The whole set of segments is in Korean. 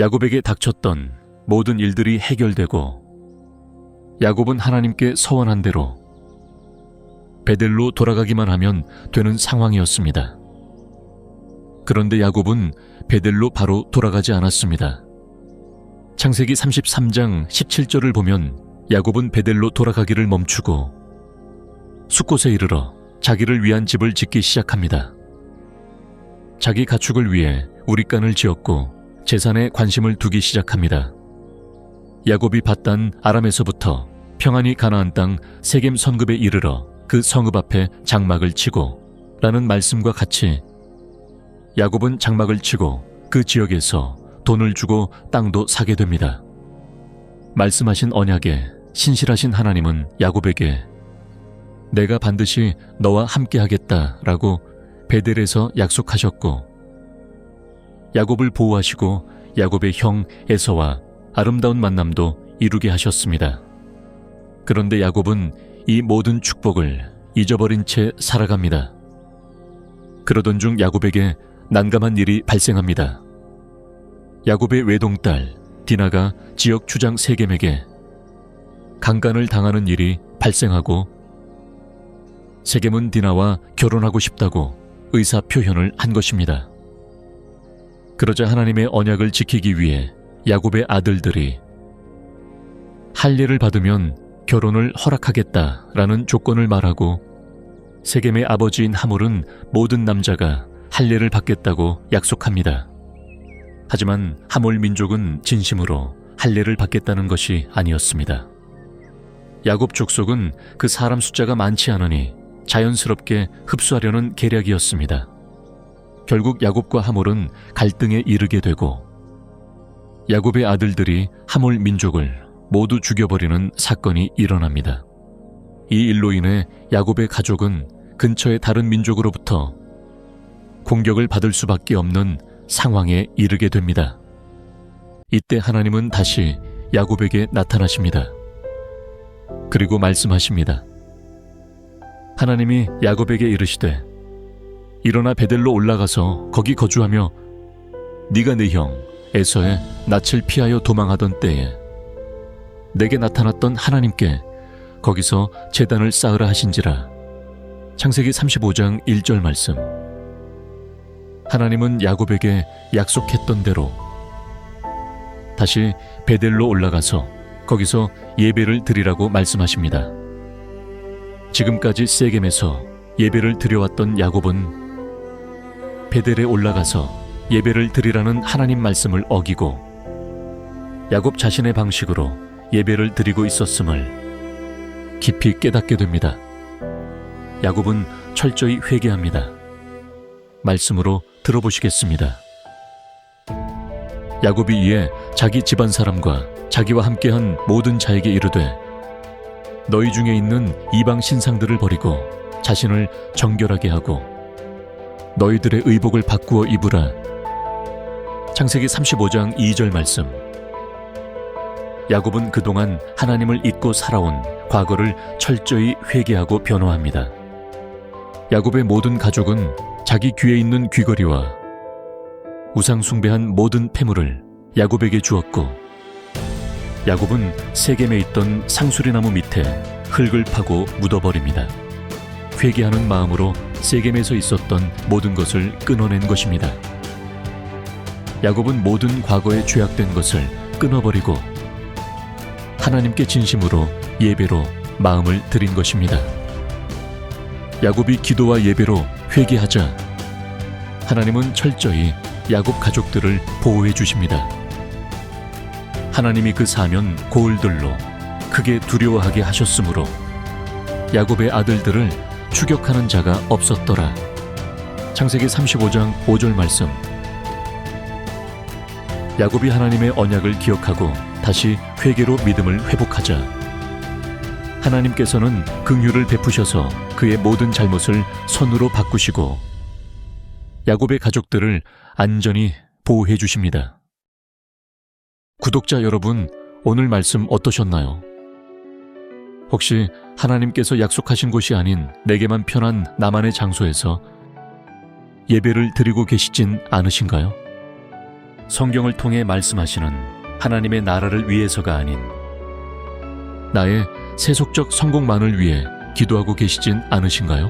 야곱에게 닥쳤던 모든 일들이 해결되고 야곱은 하나님께 서원한 대로 베델로 돌아가기만 하면 되는 상황이었습니다. 그런데 야곱은 베델로 바로 돌아가지 않았습니다. 창세기 33장 17절을 보면 야곱은 베델로 돌아가기를 멈추고 숫곳에 이르러 자기를 위한 집을 짓기 시작합니다. 자기 가축을 위해 우리간을 지었고 재산에 관심을 두기 시작합니다. 야곱이 봤단 아람에서부터 평안히 가나안 땅 세겜 성읍에 이르러 그 성읍 앞에 장막을 치고 라는 말씀과 같이 야곱은 장막을 치고 그 지역에서 돈을 주고 땅도 사게 됩니다. 말씀하신 언약에 신실하신 하나님은 야곱에게 내가 반드시 너와 함께 하겠다라고 베델에서 약속하셨고 야곱을 보호하시고 야곱의 형 에서와 아름다운 만남도 이루게 하셨습니다. 그런데 야곱은 이 모든 축복을 잊어버린 채 살아갑니다. 그러던 중 야곱에게 난감한 일이 발생합니다. 야곱의 외동딸 디나가 지역 주장 세겜에게 강간을 당하는 일이 발생하고 세겜은 디나와 결혼하고 싶다고 의사 표현을 한 것입니다. 그러자 하나님의 언약을 지키기 위해 야곱의 아들들이 할례를 받으면 결혼을 허락하겠다라는 조건을 말하고 세겜의 아버지인 하물은 모든 남자가 할례를 받겠다고 약속합니다. 하지만 하몰 민족은 진심으로 할례를 받겠다는 것이 아니었습니다. 야곱 족속은 그 사람 숫자가 많지 않으니 자연스럽게 흡수하려는 계략이었습니다. 결국 야곱과 하몰은 갈등에 이르게 되고 야곱의 아들들이 하몰 민족을 모두 죽여버리는 사건이 일어납니다. 이 일로 인해 야곱의 가족은 근처의 다른 민족으로부터 공격을 받을 수밖에 없는 상황에 이르게 됩니다. 이때 하나님은 다시 야곱에게 나타나십니다. 그리고 말씀하십니다. 하나님이 야곱에게 이르시되 일어나 베델로 올라가서 거기 거주하며 네가 네형 에서의 낯을 피하여 도망하던 때에 내게 나타났던 하나님께 거기서 재단을 쌓으라 하신지라 창세기 35장 1절 말씀 하나님은 야곱에게 약속했던 대로 다시 베델로 올라가서 거기서 예배를 드리라고 말씀하십니다. 지금까지 세겜에서 예배를 드려왔던 야곱은 베델에 올라가서 예배를 드리라는 하나님 말씀을 어기고 야곱 자신의 방식으로 예배를 드리고 있었음을 깊이 깨닫게 됩니다. 야곱은 철저히 회개합니다. 말씀으로 들어보시겠습니다. 야곱이 이에 자기 집안 사람과 자기와 함께한 모든 자에게 이르되 너희 중에 있는 이방 신상들을 버리고 자신을 정결하게 하고 너희들의 의복을 바꾸어 입으라. 창세기 35장 2절 말씀. 야곱은 그동안 하나님을 잊고 살아온 과거를 철저히 회개하고 변호합니다. 야곱의 모든 가족은 자기 귀에 있는 귀걸이와 우상 숭배한 모든 폐물을 야곱에게 주었고 야곱은 세겜에 있던 상수리나무 밑에 흙을 파고 묻어버립니다. 회개하는 마음으로 세겜에서 있었던 모든 것을 끊어낸 것입니다. 야곱은 모든 과거에 죄악된 것을 끊어버리고 하나님께 진심으로 예배로 마음을 드린 것입니다. 야곱이 기도와 예배로 회개하자 하나님은 철저히 야곱 가족들을 보호해 주십니다. 하나님이 그 사면 고을들로 크게 두려워하게 하셨으므로 야곱의 아들들을 추격하는 자가 없었더라. 창세기 35장 5절 말씀. 야곱이 하나님의 언약을 기억하고 다시 회개로 믿음을 회복하자. 하나님께서는 긍휼을 베푸셔서 그의 모든 잘못을 선으로 바꾸시고 야곱의 가족들을 안전히 보호해 주십니다. 구독자 여러분, 오늘 말씀 어떠셨나요? 혹시 하나님께서 약속하신 곳이 아닌 내게만 편한 나만의 장소에서 예배를 드리고 계시진 않으신가요? 성경을 통해 말씀하시는 하나님의 나라를 위해서가 아닌 나의 세속적 성공만을 위해 기도하고 계시진 않으신가요?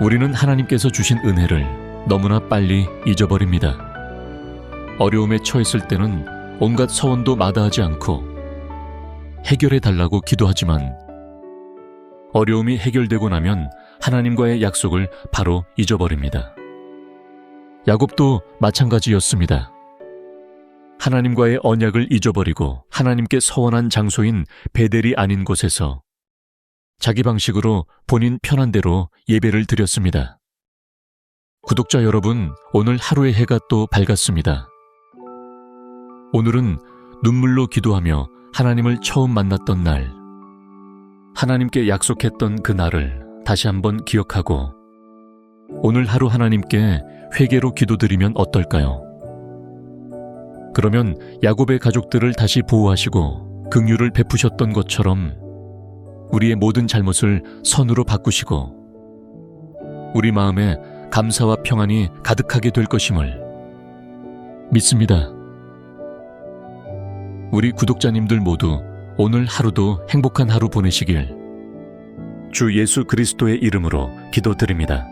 우리는 하나님께서 주신 은혜를 너무나 빨리 잊어버립니다. 어려움에 처했을 때는 온갖 서원도 마다하지 않고 해결해 달라고 기도하지만 어려움이 해결되고 나면 하나님과의 약속을 바로 잊어버립니다. 야곱도 마찬가지였습니다. 하나님과의 언약을 잊어버리고 하나님께 서원한 장소인 베델이 아닌 곳에서 자기 방식으로 본인 편한 대로 예배를 드렸습니다. 구독자 여러분, 오늘 하루의 해가 또 밝았습니다. 오늘은 눈물로 기도하며 하나님을 처음 만났던 날, 하나님께 약속했던 그 날을 다시 한번 기억하고 오늘 하루 하나님께 회개로 기도드리면 어떨까요? 그러면 야곱의 가족들을 다시 보호하시고 긍휼을 베푸셨던 것처럼 우리의 모든 잘못을 선으로 바꾸시고 우리 마음에 감사와 평안이 가득하게 될 것임을 믿습니다. 우리 구독자님들 모두 오늘 하루도 행복한 하루 보내시길 주 예수 그리스도의 이름으로 기도드립니다.